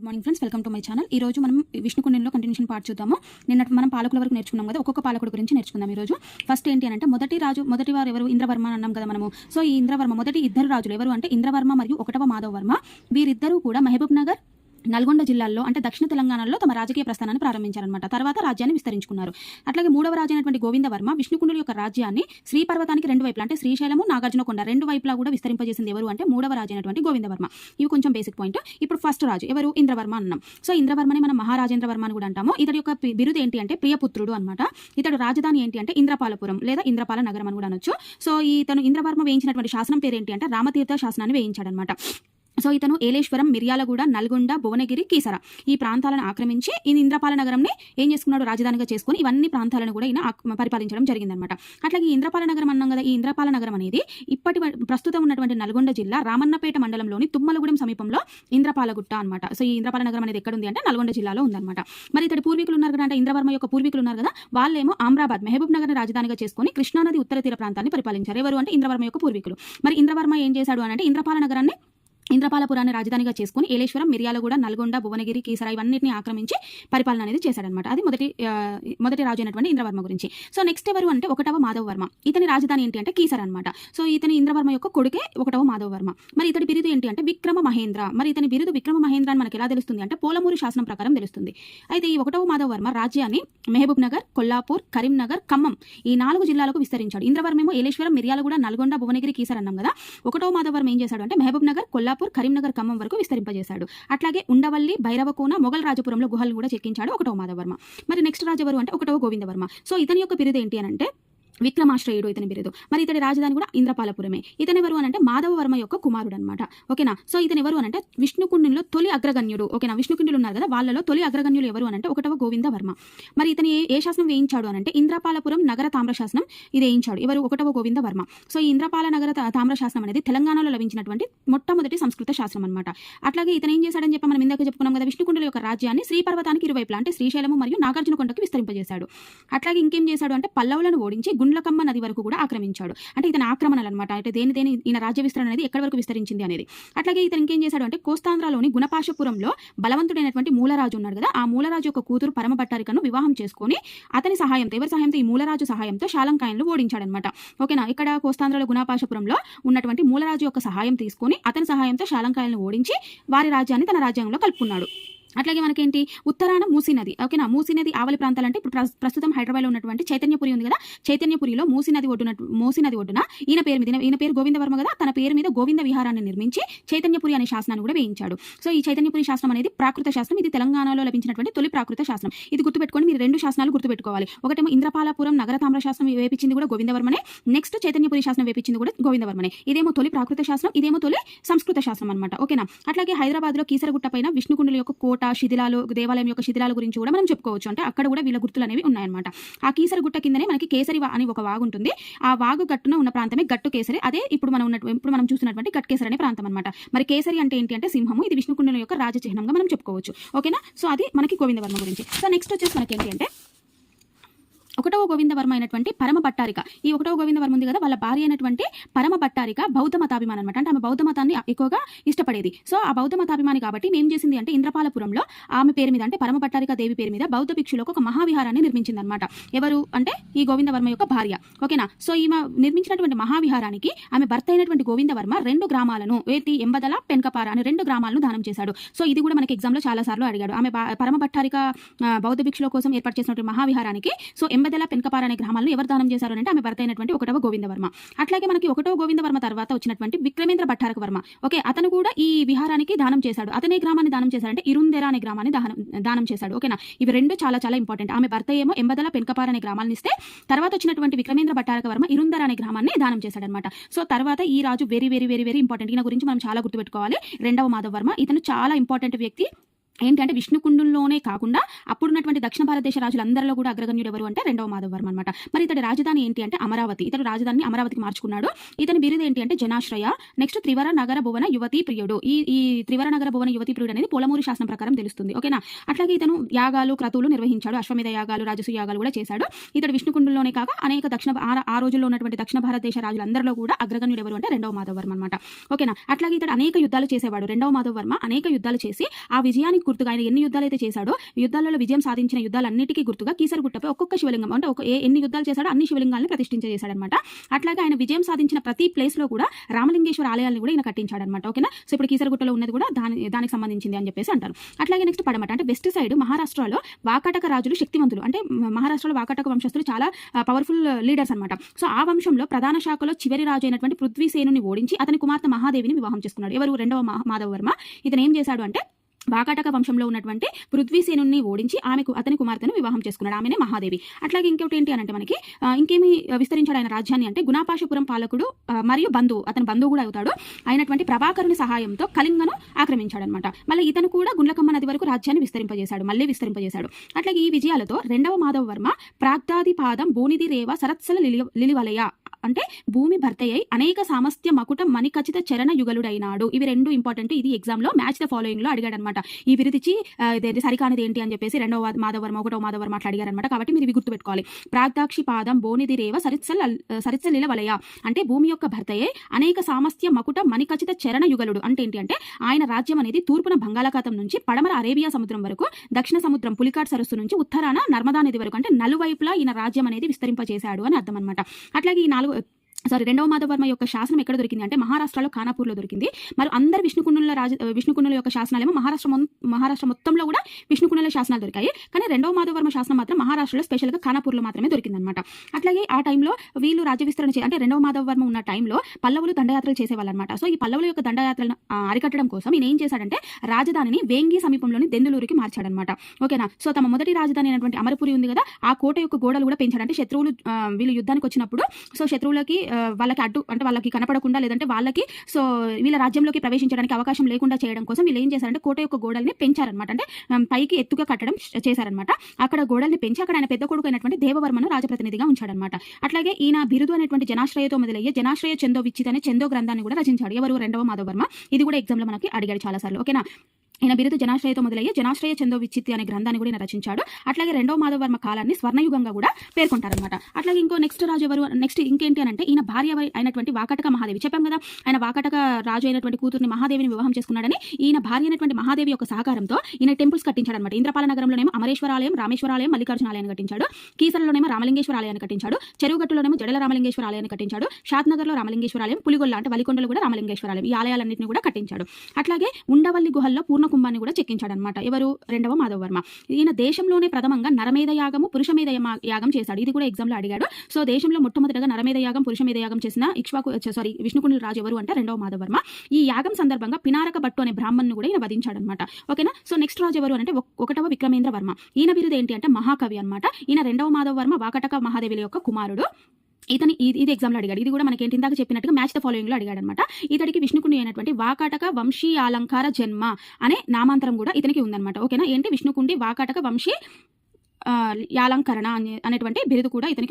Good morning friends welcome to my channel ఈ రోజు మనం విష్ణుకుండంలో కంటిన్యూషన్ పార్ట్ చూద్దాము. నిన్న మనం పాలకుల వరకు నేర్చుకున్నాం కదా ఒక్కొక్క పాలకుడు గురించి నేర్చుకుందాం ఈ రోజు. ఫస్ట్ ఏంటి అని అంటే మొదటి రాజు మొదటి వారు ఎవరు? ఇంద్రవర్మ అని అన్నాం కదా మనము. సో ఈ ఇంద్రవర్మ మొదటి ఇద్దరు రాజులు ఎవరు అంటే ఇంద్రవర్మ మరియు ఒకటవ మాధవ వర్మ వీరిద్దరూ కూడా మహబూబ్ నగర్ నల్గొండ జిల్లాల్లో అంటే దక్షిణ తెలంగాణలో తమ రాజకీయ ప్రస్థానాన్ని ప్రారంభించారనమాట తర్వాత రాజ్యాన్ని విస్తరించుకున్నారు. అట్లాగే మూడవ రాజు అయినటువంటి గోవిందవర్మ విష్ణుకుండుల యొక్క రాజ్యాన్ని శ్రీ పర్వతానికి రెండు వైపులా అంటే శ్రీశైలము నాగార్జునకొండ రెండు వైపులా కూడా విస్తరింపజేసింది ఎవరు అంటే మూడవ రాజు అయినటువంటి గోవిందవర్మ. ఇవి కొంచెం బేసిక్ పాయింట్ ఇప్పుడు ఫస్ట్ రాజు ఎవరు? ఇంద్రవర్మ అన్నాం. సో ఇంద్రవర్మని మనం మహారాజేంద్రవర్మ అని కూడా అంటాము. ఇతడి యొక్క బిరుదు ఏంటి అంటే ప్రియపుత్రుడు అనమాట ఇతడు రాజధాని ఏంటి అంటే ఇంద్రపాలపురం లేదా ఇంద్రపాల నగరం అని కూడా అనొచ్చు. సో ఇతను ఇంద్రవర్మ వేయించినటువంటి శాసనం పేరు ఏంటి అంటే రామతీర్థ శాసనాన్ని వేయించాడనమాట సో ఇతను ఏలేశ్వరం మిర్యాలగూడ నల్గొండ భువనగిరి కీసర. ఈ ప్రాంతాలను ఆక్రమించి ఈ ఇంద్రపాల నగరంని ఏం చేసుకున్నాడు రాజధానిగా చేసుకుని ఇవన్నీ ప్రాంతాలను కూడా ఈయన పరిపాలించడం జరిగిందనమాట అట్లాగే ఈ ఇంద్రపాల నగరం అన్నాం కదా ఈ ఇంద్రపాల నగరం అనేది ఇప్పటి ప్రస్తుతం ఉన్నటువంటి నల్గొండ జిల్లా రామన్నపేట మండలంలోని తుమ్మలగూడెం సమీపంలో ఇంద్రపాలగుట్ట అనమాట సో ఈ ఇంద్రపాల నగరం అనేది ఎక్కడ ఉంది అంటే నల్గొండ జిల్లాలో ఉందన్నమాట. మరి ఇతడి పూర్వీకులు ఉన్నారు కదా అంటే ఇంద్రవర్మ యొక్క పూర్వీకులు ఉన్నారు కదా వాళ్ళేమో ఆమ్రాబాద్ మహబూబ్ నగర్ రాజధానిగా చేసుకుని కృష్ణానది ఉత్తర తీర ప్రాంతాన్ని పరిపాలించారు. ఎవరు అంటే ఇంద్రవర్మ యొక్క పూర్వీకులు. మరి ఇంద్రవర్మ ఏం చేశాడు అంటే ఇంద్రపాల నగరాన్ని ఇంద్రపాలపురాన్ని రాజధానిగా చేసుకుని ఏలేశ్వరం మిర్యాలగూడ నల్గొండ భువనగిరి కీసరా ఇవన్నింటిని ఆక్రమించి పరిపాలన అనేది చేశాడనమాట అది మొదటి మొదటి రాజు అయినటువంటి ఇంద్రవర్మ గురించి. సో నెక్స్ట్ ఎవరు అంటే ఒకటవ మాధవ వర్మ ఇతని రాజధాని ఏంటి అంటే కీసర అనమాట సో ఇతని ఇంద్రవర్మ యొక్క కొడుకే ఒకటవ మాధవ వర్మ మరి ఇతని బిరుదు ఏంటి అంటే విక్రమ మహేంద్ర. మరి ఇతని బిరుదు విక్రమ మహేంద్ర అని మనకి ఎలా తెలుస్తుంది అంటే పోలమూరు శాసనం ప్రకారం తెలుస్తుంది. అయితే ఈ ఒకటవ మాధవ వర్మ రాజ్యాన్ని మెహబూబ్ నగర్ కొల్లాపూర్ కరీంనగర్ ఖమ్మం ఈ నాలుగు జిల్లాలకు విస్తరించాడు. ఇంద్రవర్మ ఏమో ఏలేశ్వరం మిర్యాలగూడ నల్గొండ భువనగిరి కీసర అన్నాం కదా. ఒకటో మాధవర్మ ఏం చేశాడు అంటే మహబూబ్ నగర్ కొల్లాపూర్ కరీంనగర్ ఖమ్మం వరకు విస్తరింపజేశాడు. అట్లాగే ఉండవల్లి భైరవకోన మొఘల్ రాజపురంలో గుహలు కూడా చెక్కించాడు ఒకటో మాధవర్మ మరి నెక్స్ట్ రాజు అంటే ఒకటో గోవిందవర్మ. సో ఇతని యొక్క బిరుదు ఏంటి అని అంటే విక్రమాశ్రయుడు ఇతని బిరుదు. మరి ఇతడి రాజధాని కూడా ఇంద్రపాలపురమే. ఇతనెవరు ఎవరు అని అంటే మాధవవర్మ యొక్క కుమారుడు అనమాట ఓకేనా? సో ఇతనెవరు ఎవరు అని అంటే విష్ణుకుండులో తొలి అగ్రగణ్యుడు. ఓకేనా? విష్ణుకుండులు ఉన్నారు కదా వాళ్ళలో తొలి అగ్రగణ్యులు ఎవరు అని అంటే ఒకటవ గోవిందవర్మ. మరి ఇతని ఏ- శాసనం వేయించాడు అని అంటే ఇంద్రపాలపురం నగర తామ్ర శాసనం ఇది వేయించాడు. ఎవరు? ఒకటవ గోవిందవర్మ. సో ఈ ఇంద్రపాల నగర తామ్ర శాసనం అనేది తెలంగాణలో లభించినటువంటి మొట్టమొదటి సంస్కృత శాస్త్రం అనమాట అట్లాగే ఇతను ఏం చేశాడని చెప్పి మనం ఇందాక చెప్పుకున్నాం కదా విష్ణుకుండుల యొక్క రాజ్యాన్ని శ్రీపర్వతానికి ఇరువైపులా అంటే శ్రీశైలము మరియు నాగార్జునకొండకు విస్తరింపజేశాడు. అట్లాగే ఇంకేం చేశాడు అంటే పల్లవులను ఓడించి గుండె గుండ్లకమ్మ నది వరకు కూడా ఆక్రమించాడు. అంటే ఇతని ఆక్రమణలు అనమాట అంటే దేని దేని ఈయన రాజ్య విస్తరణ అనేది ఎక్కడి వరకు విస్తరించింది అనేది. అట్లాగే ఇతను ఇంకేం చేశాడు అంటే కోస్తాంధ్రలోని గుణపాశపురంలో బలవంతుడైనటువంటి మూలరాజు ఉన్నాడు కదా ఆ మూలరాజు యొక్క కూతురు పరమభట్టారికను వివాహం చేసుకొని అతని సహాయంతో ఎవరి సహాయంతో? ఈ మూలరాజు సహాయంతో శాలంకాయన్లు ఓడించాడనమాట. ఓకేనా? ఇక్కడ కోస్తాంధ్రలో గుణపాశపురంలో ఉన్నటువంటి మూలరాజు యొక్క సహాయం తీసుకొని అతని సహాయంతో శాలంకాయలను ఓడించి వారి రాజ్యాన్ని తన రాజ్యంలో కలుపుకున్నాడు. అట్లాగే మనకేంటి? ఉత్తరాన మూసీ నది. ఓకేనా? మూసీ నది ఆవలి ప్రాంతాలు అంటే ఇప్పుడు ప్రస్తుతం హైదరాబాద్లో ఉన్నటువంటి చైతన్యపురి ఉంది కదా? చైతన్యపురిలో మూసీ నది ఒడ్డున మూసీ నది ఒడ్డున ఈయన పేరు మీద ఈయన పేరు గోవిందవర్మ కదా? తన పేరు మీద గోవింద విహారాన్ని నిర్మించి చైతన్యపురి అనే శాసనాన్ని కూడా వేయించాడు. సో ఈ చైతన్యపురి శాస్త్రం అనేది ప్రాకృత శాస్త్రం ఇది తెలంగాణలో లభించినటువంటి తొలి ప్రాకృత శాస్త్రం ఇది గుర్తుపెట్టుకొని మీరు రెండు శాసనాలు గుర్తుపెట్టుకోవాలి. ఒకటేమో ఇంద్రపాలపురం నగర తామ్ర శాస్త్రం వేపించింది కూడా గోవిందవర్మనే. నెక్స్ట్ చైతన్యపురి శాస్త్రం వేపించింది కూడా గోవిందవర్మనే. ఇదేమో తొలి ప్రాకృత శాస్త్రం ఇదేమో తొలి సంస్కృత శాస్త్రం అనమాట ఓకేనా? అట్లాగే హైదరాబాద్లో కీసరగుట్ట పైన విష్ణుకుండల యొక్క కోట శిథిలాలు దేవాలయం యొక్క శిథిలాల గురించి కూడా మనం చెప్పుకోవచ్చు. అంటే అక్కడ కూడా వీళ్ళ గుర్తులు అనేవి ఉన్నాయన్నమాట. ఆ కీసరగుట్ట కిందనే మనకి కేసరి అని ఒక వాగు ఉంటుంది. ఆ వాగు గట్టున ఉన్న ప్రాంతమే గట్టు కేసరి. అదే ఇప్పుడు మనం ఉన్నట్టు ఇప్పుడు మనం చూస్తున్నటువంటి గట్ కేసరి అనే ప్రాంతం అనమాట మరి కేసరి అంటే ఏంటి అంటే సింహము. ఇది విష్ణుకుండం యొక్క రాజచిహ్నంగా మనం చెప్పుకోవచ్చు. ఓకేనా? సో అది మనకి గోవిందవర్మ గురించి. సో నెక్స్ట్ వచ్చేసి మనకి ఏంటి అంటే ఒకటవ గోవిందవర్మ అయినటువంటి పరమ భట్టారిక ఈ ఒకటవ గోవిందవర్మ ఉంది కదా వాళ్ళ భార్య అయినటువంటి పరమ భట్టారిక బౌద్ధ మతాభిమాని అనమాట అంటే ఆమె బౌద్ధ మతాన్ని ఎక్కువగా ఇష్టపడేది. సో ఆ బౌద్ధ మతాభిమాని కాబట్టి ఏం చేసింది అంటే ఇంద్రపాలపురంలో ఆమె పేరు మీద అంటే పరమ భట్టారిక దేవి పేరు మీద బౌద్ధ భిక్షులకు ఒక మహావిహారాన్ని నిర్మించింది అనమాట ఎవరు అంటే ఈ గోవిందవర్మ యొక్క భార్య. ఓకేనా? సో ఈమె నిర్మించినటువంటి మహావిహారానికి ఆమె భర్త అయినటువంటి గోవిందవర్మ రెండు గ్రామాలను ఏతి ఎంబదల పెన్కపార అని రెండు గ్రామాలను దానం చేశాడు. సో ఇది కూడా మనకి ఎగ్జామ్లో చాలా సార్లు అడిగాడు. ఆమె పరమ భట్టారిక బౌద్ధ భిక్షుల కోసం ఏర్పాటు చేసినటువంటి మహావిహారానికి సో ఎంబదల పెనకపార అనే గ్రామాలను ఎవరు దానం చేశారు అంటే ఆమె భర్త అయినటువంటి ఒకటవ గోవిందవర్మ. అట్లాగే మనకి ఒకటవ గోవిందవర్మ తర్వాత వచ్చినటువంటి విక్రమేంద్ర భట్టారక వర్మ. ఓకే అతను కూడా ఈ విహారానికి దానం చేశాడు. అతనే గ్రామాన్ని దానం చేశాడంటే ఇరుందెర అనే గ్రామాన్ని దానం దానం చేశాడు. ఓకేనా? ఇవి రెండు చాలా చాలా ఇంపార్టెంట్ ఆమె భర్త ఏమో ఎంబదల పెనకపార అనే గ్రామాలను ఇస్తే తర్వాత వచ్చినటువంటి విక్రమేంద్ర భట్టారక వర్మ ఇరుందర అనే గ్రామాన్ని దానం చేశాడనమాట సో తర్వాత ఈ రాజు very very very very important ఈయన గురించి మనం చాలా గుర్తుపెట్టుకోవాలి. రెండవ మాధవ వర్మ ఇతను చాలా ఇంపార్టెంట్ వ్యక్తి. ఏంటంటే విష్ణుకుండంలోనే కాకుండా అప్పుడున్నటువంటి దక్షిణ భారతదేశ రాజులందరిలో కూడా అగ్రగణ్యుడు ఎవరు అంటే రెండవ మాధవవర్మ అనమాట మరి ఇతడి రాజధాని ఏంటి అంటే అమరావతి. ఇతడు రాజధానిని అమరావతికి మార్చుకున్నాడు. ఇతని బిరుదు ఏంటి అంటే జనాశ్రయ నెక్స్ట్ త్రివర నగర భువన యువతి ప్రియుడు. ఈ ఈ త్రివర నగర భువన యువతి ప్రియుడు అనేది పొలమూరి శాసనం ప్రకారం తెలుస్తుంది. ఓకేనా? అట్లాగే ఇతను యాగాలు క్రతువులు నిర్వహించాడు. అశ్వమేధ యాగాలు రాజసు యాగాలు కూడా చేశాడు. ఇతడు విష్ణుకుండంలోనే కాక అనేక దక్షిణ ఆ- ఆ రోజుల్లో ఉన్నటువంటి దక్షిణ భారతదేశ రాజులందరిలో కూడా అగ్రగణ్యుడు ఎవరు అంటే రెండవ మాధవ వర్మ అనమాట ఓకేనా? అట్లాగే ఇతడు అనేక యుద్ధాలు చేసేవాడు. రెండవ మాధవ వర్మ అనేక యుద్ధాలు చేసి ఆ విజయానికి గుర్తుగా ఆయన ఎన్ని యుద్ధాలు అయితే చేశాడో యుద్ధాలలో విజయం సాధించిన యుద్ధాలన్నిటికీ గుర్తుగా కీసరగుట్టపై ఒక్కొక్క శివలింగం అంటే ఒక ఎన్ని యుద్ధాలు చేశాడో అన్ని శివలింగాలను ప్రతిష్ఠించేశాడనమాట అట్లాగే ఆయన విజయం సాధించిన ప్రతి ప్లేస్లో కూడా రామలింగేశ్వర ఆలయాలను కూడా ఈయన కట్టించాడనమాట. ఓకేనా? సో ఇప్పుడు కీసరగుట్టలో ఉన్నది కూడా దాని దానికి సంబంధించింది అని చెప్పేసి అంటారు. అట్లాగే నెక్స్ట్ పడమట అంటే వెస్ట్ సైడ్ మహారాష్ట్రలో వాకాటక రాజులు శక్తివంతులు అంటే మహారాష్ట్రలో వాకాటక వంశస్థులు చాలా పవర్ఫుల్ లీడర్స్ అనమాట. సో ఆ వంశంలో ప్రధాన శాఖలో చివరి రాజు అయినటువంటి పృథ్వీసేనుని ఓడించి అతని కుమార్తె మహాదేవిని వివాహం చేసుకున్నాడు. ఎవరు? రెండవ మహా- మాధవ వర్మ ఇతను ఏం చేశాడు అంటే వాకాటక వంశంలో ఉన్నటువంటి పృథ్వీసేనుని ఓడించి ఆమెకు అతని కుమార్తెను వివాహం చేసుకున్నాడు. ఆమెనే మహాదేవి. అట్లాగే ఇంకోటి ఏంటి అని అంటే మనకి ఇంకేమి విస్తరించాడు ఆయన రాజ్యాన్ని అంటే గుణాపాశపురం పాలకుడు మరియు బంధువు అతని బంధువు కూడా అవుతాడు. అయినటువంటి ప్రభాకరుని సహాయంతో కళింగను ఆక్రమించాడనమాట మళ్ళీ ఇతను కూడా గుండ్లకమ్మ నది వరకు రాజ్యాన్ని విస్తరింపజేశాడు మళ్ళీ విస్తరింపజేశాడు. అట్లాగే ఈ విజయాలతో రెండవ మాధవ వర్మ ప్రాగ్దాదిపాదం బోనిది రేవ సరత్సల లిలి లిలివలయ అంటే భూమి భర్తయ్యై అనేక సామస్త్య మకుట మణిఖచిత చరణ యుగలుడైనాడు. ఇవి రెండు ఇంపార్టెంట్ ఇది ఎగ్జామ్లో మ్యాచ్ ద ఫాలోయింగ్లో అడిగాడు అనమాట ఈ విరిదిచ్చి ఆ, సరికానిది ఏంటి అని చెప్పేసి రెండవ మాధవర్మ ఒకటో మాధవర్మ అట్లా అడిగారు అనమాట కాబట్టి మీరు ఇవి గుర్తుపెట్టుకోవాలి. ప్రాగ్దాక్షి పాదం బోనిది రేవ సరిత్సల్ సరిత్సలీల వలయ. అంటే భూమి యొక్క భర్తయే అనేక సామస్త్య మకుట మణిఖచిత చరణ యుగలుడు. అంటే ఏంటి అంటే ఆయన రాజ్యం అనేది తూర్పున బంగాళాఖాతం నుంచి పడమర అరేబియా సముద్రం వరకు దక్షిణ సముద్రం పులికాట్ సరస్సు నుంచి ఉత్తరాన నర్మదా నది వరకు అంటే నలువైపులా ఈయన రాజ్యం అనేది విస్తరింపజేశాడు అని అర్థం అనమాట అట్లాగే ఈ నాలుగు సారీ రెండవ మాధవర్మ యొక్క శాసనం ఎక్కడ దొరికింది అంటే మహారాష్ట్రలో ఖానాపూర్లో దొరికింది. మరి అందరు విష్ణుకుండుల రాజ విష్ణుకుండుల యొక్క శాసనాలేమో మహారాష్ట్ర మహారాష్ట్ర మొత్తంలో కూడా విష్ణుకుండుల శాసనాలు దొరికాయి. కానీ రెండవ మాధవర్మ శాసనం మాత్రం మహారాష్ట్రలో స్పెషల్గా ఖానాపూర్లో మాత్రమే దొరికిందనమాట అట్లాగే ఆ టైంలో వీళ్ళు రాజ్య విస్తరణ చే అంటే రెండవ మాధవర్మ ఉన్న టైంలో పల్లవులు దండయాత్రలు చేసేవాళ్ళనమాట సో ఈ పల్లవుల యొక్క దండయాత్రలను అరికట్టడం కోసం ఈయన ఏం చేశాడంటే రాజధానిని వేంగి సమీపంలోని దెందులూరుకి మార్చాడనమాట ఓకేనా? సో తమ మొదటి రాజధాని అయినటువంటి అమరపురి ఉంది కదా ఆ కోట యొక్క గోడలు కూడా పెంచాడంటే శత్రువులు వీళ్ళు యుద్ధానికి వచ్చినప్పుడు సో శత్రువులకి వాళ్ళకి అడ్డు అంటే వాళ్ళకి కనపడకుండా లేదంటే వాళ్ళకి సో వీళ్ళ రాజ్యంలోకి ప్రవేశించడానికి అవకాశం లేకుండా చేయడం కోసం వీళ్ళు ఏం చేశారంటే కోట యొక్క గోడల్ని పెంచారనమాట అంటే పైకి ఎత్తుగా కట్టడం చేశారనమాట అక్కడ గోడల్ని పెంచి అక్కడ ఆయన పెద్ద కొడుకు అయినటువంటి దేవవర్మను రాజప్రతినిధిగా ఉంచాడనమాట అట్లాగే ఈయన బిరుదు అనేటువంటి జనాశ్రయతో మొదలయ్యే జనాశ్రయ చందో విచ్చిత్ అనే చందో గ్రంథాన్ని కూడా రచించాడు. ఎవరు? రెండవ మాధవర్మ ఇది కూడా ఎగ్జామ్లో మనకి అడిగాడు చాలా సార్లు ఓకేనా? ఈయన బిరుదు జనాశ్రయతో మొదలయ్యే జనాశ్రయ చందో విచిత్తి అనే గ్రంథాన్ని కూడా ఈయన రచించాడు. అట్లాగే రెండవ మాధవర్మ కాలాన్ని స్వర్ణయుగంగా కూడా పేర్కొంటారనమాట అట్లాగే ఇంకో నెక్స్ట్ రాజు ఎవరు నెక్స్ట్ ఇంకేంటి అని అంటే ఈయన భార్య అయినటువంటి వాకటక మహాదేవి. చెప్పాం కదా ఆయన వాకటక రాజు అయినటువంటి కూతుర్ని మహాదేవిని వివాహం చేసుకున్నాడని. ఈయన భార్య అయినటువంటి మహాదేవి యొక్క సహకారంతో ఈయన టెంపుల్స్ కట్టించాడనమాట ఇంద్రపాల నగరంలోనేమో అమరేశ్వరాలయం రామేశ్వరాలయం మల్లికార్జున ఆలయాన్ని కట్టించాడు. కీసరలోనేమో రామలింగేశ్వర ఆలయాన్ని కట్టించాడు. చెరువుగట్టులోనేమో జడల రామలింగేశ్వర ఆలయాన్ని కట్టించాడు. షాద్నగర్లో రామలింగేశ్వర ఆలయం పులిగొల్ల అంటే వలికొండలో కూడా రామలింగేశ్వర ఆలయం ఈ ఆలయాలన్నింటినీ కూడా కట్టించాడు. అట్లాగే ఉండవల్లి గుహల్లో కుంభాన్ని కూడా చెక్కించాడు అనమాట ఎవరు? రెండవ మాధవ వర్మ ఈయన దేశంలోనే ప్రథమంగా నరమేధ యాగము పురుషమేధ యాగం చేశాడు. ఇది కూడా ఎగ్జామ్లో అడిగాడు. సో దేశంలో మొట్టమొదటిగా నరమేధ యాగం పురుషమేధ యాగం చేసిన ఇక్ష్వాకు సారీ విష్ణుకుండుల రాజు ఎవరు అంటే రెండవ మాధవ వర్మ ఈ యాగం సందర్భంగా పినారక భట్టు అనే బ్రాహ్మణ్ను కూడా ఈయన వధించాడు అనమాట ఓకేనా? సో నెక్స్ట్ రాజు ఎవరు అంటే ఒకటవ విక్రమేంద్ర వర్మ ఈయన బిరుదు ఏంటి అంటే మహాకవి అన్నమాట. ఈయన రెండవ మాధవ వర్మ వాకటక మహాదేవుల యొక్క కుమారుడు. ఇతని ఇది ఎగ్జామ్ ఎగ్జామ్లో అడిగాడు. ఇది కూడా మనకి ఏంటి? ఇందాక చెప్పినట్టుగా మ్యాచ్ ద ఫాలోయింగ్లో అడిగాడు అనమాట. ఇతడికి విష్ణుకుని అయినటువంటి వాకాటక వంశీ అలంకార జన్మ అనే నామాంతరం కూడా ఇతనికి ఉందన్నమాట. ఓకేనా? ఏంటి? విష్ణుకుండి వాకాటక వంశీ ఆ, యాలంకరణ అనే అనేటువంటి బిరుదు కూడా ఇతనికి